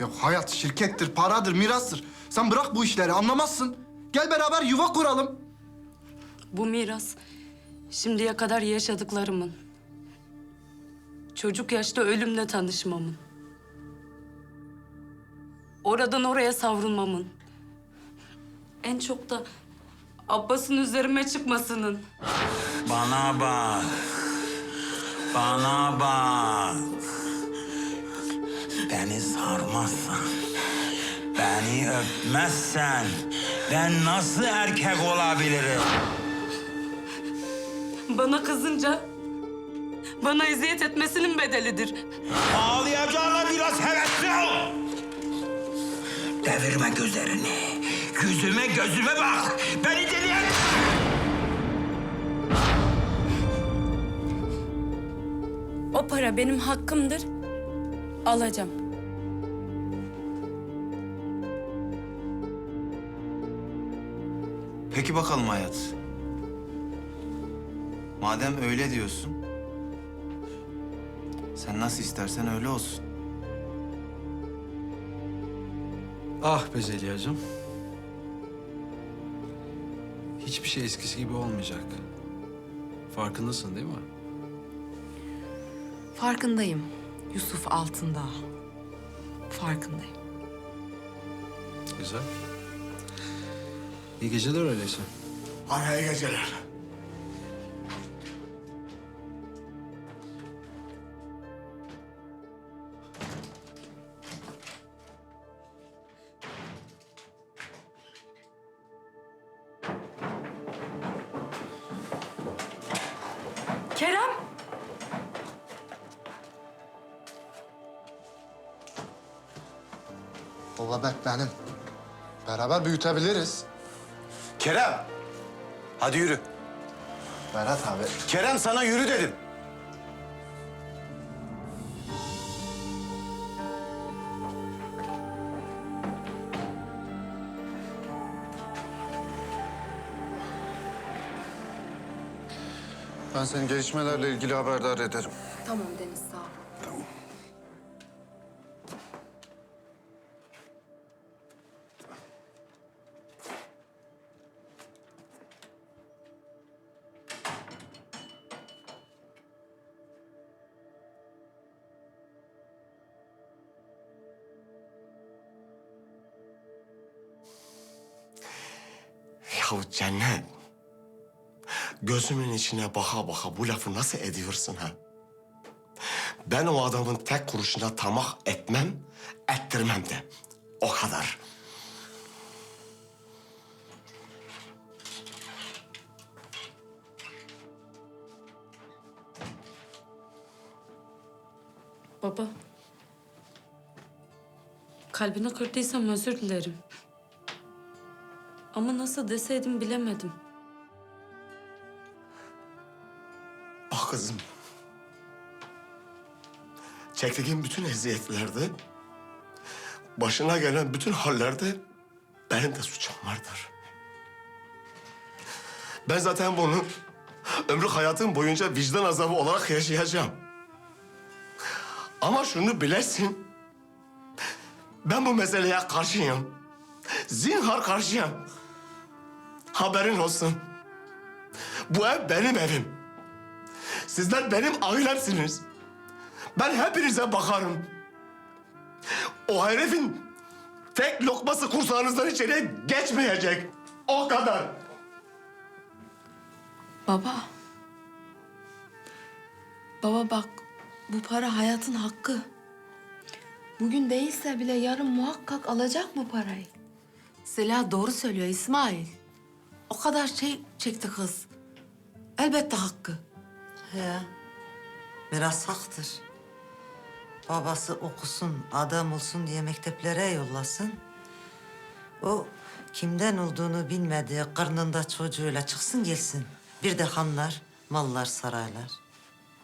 Ya hayat şirkettir, paradır, mirastır. Sen bırak bu işleri anlamazsın. Gel beraber yuva kuralım. Bu miras şimdiye kadar yaşadıklarımın. Çocuk yaşta ölümle tanışmamın. Oradan oraya savrulmamın. En çok da Abbas'ın üzerime çıkmasının. Bana bak. Bana bak. Beni sarmazsan, beni öpmezsen ben nasıl erkek olabilirim? Bana kızınca bana eziyet etmesinin bedelidir. Ağlayacağına biraz hevesli ol. Devirme gözlerini. Yüzüme gözüme bak. Beni deliye... O para benim hakkımdır. Alacağım. Peki bakalım hayat. Madem öyle diyorsun, sen nasıl istersen öyle olsun. Ah be Zeliha'cığım. Hiçbir şey eskisi gibi olmayacak. Farkındasın değil mi? Farkındayım. Yusuf altında. Farkındayım. Güzel. İyi geceler öyleyse. Bana iyi geceler. Kerem! O bebek benim. Beraber büyütebiliriz. Kerem. Hadi yürü. Berat abi. Kerem sana yürü dedim. Ben seni gelişmelerle ilgili haberdar ederim. Tamam Deniz sağ ol. Yahu cennet. Gözümün içine baka baka bu lafı nasıl ediyorsun ha? Ben o adamın tek kuruşuna tamah etmem, ettirmem de. O kadar. Baba. Kalbini kırdıysam özür dilerim. Ama nasıl deseydim bilemedim. Bak kızım. Çektiğin bütün eziyetlerde, başına gelen bütün hallerde benim de suçum vardır. Ben zaten bunu ömrü hayatım boyunca vicdan azabı olarak yaşayacağım. Ama şunu bilesin. Ben bu meseleye karşıyım. Zinhar karşıyım. Haberin olsun. Bu ev benim evim. Sizler benim ailemsiniz. Ben hepinize bakarım. O herifin tek lokması kursağınızdan içeriye geçmeyecek. O kadar. Baba. Baba bak bu para hayatın hakkı. Bugün değilse bile yarın muhakkak alacak bu parayı. Zeliha doğru söylüyor İsmail. O kadar şey çekti kız. Elbette hakkı. He. Miras haktır. Babası okusun, adam olsun diye mekteplere yollasın. O kimden olduğunu bilmediği karnında çocuğuyla çıksın gelsin. Bir de hanlar, mallar, saraylar.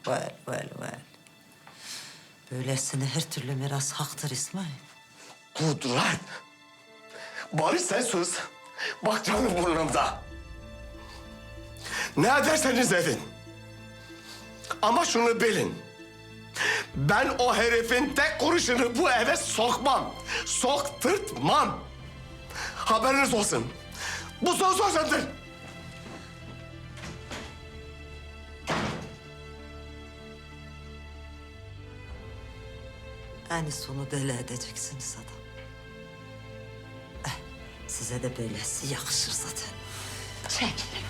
Vel, vel, vel. Böylesine her türlü miras haktır İsmail. Kudret. Bari sen sus. Bak canım burnumda. Ne ederseniz edin. Ama şunu bilin. Ben o herifin tek kuruşunu bu eve sokmam. Soktırtmam. Haberiniz olsun. Bu son sözümdür. En sonu deli edeceksiniz adam. Size de böylesi yakışır zaten. Çekil.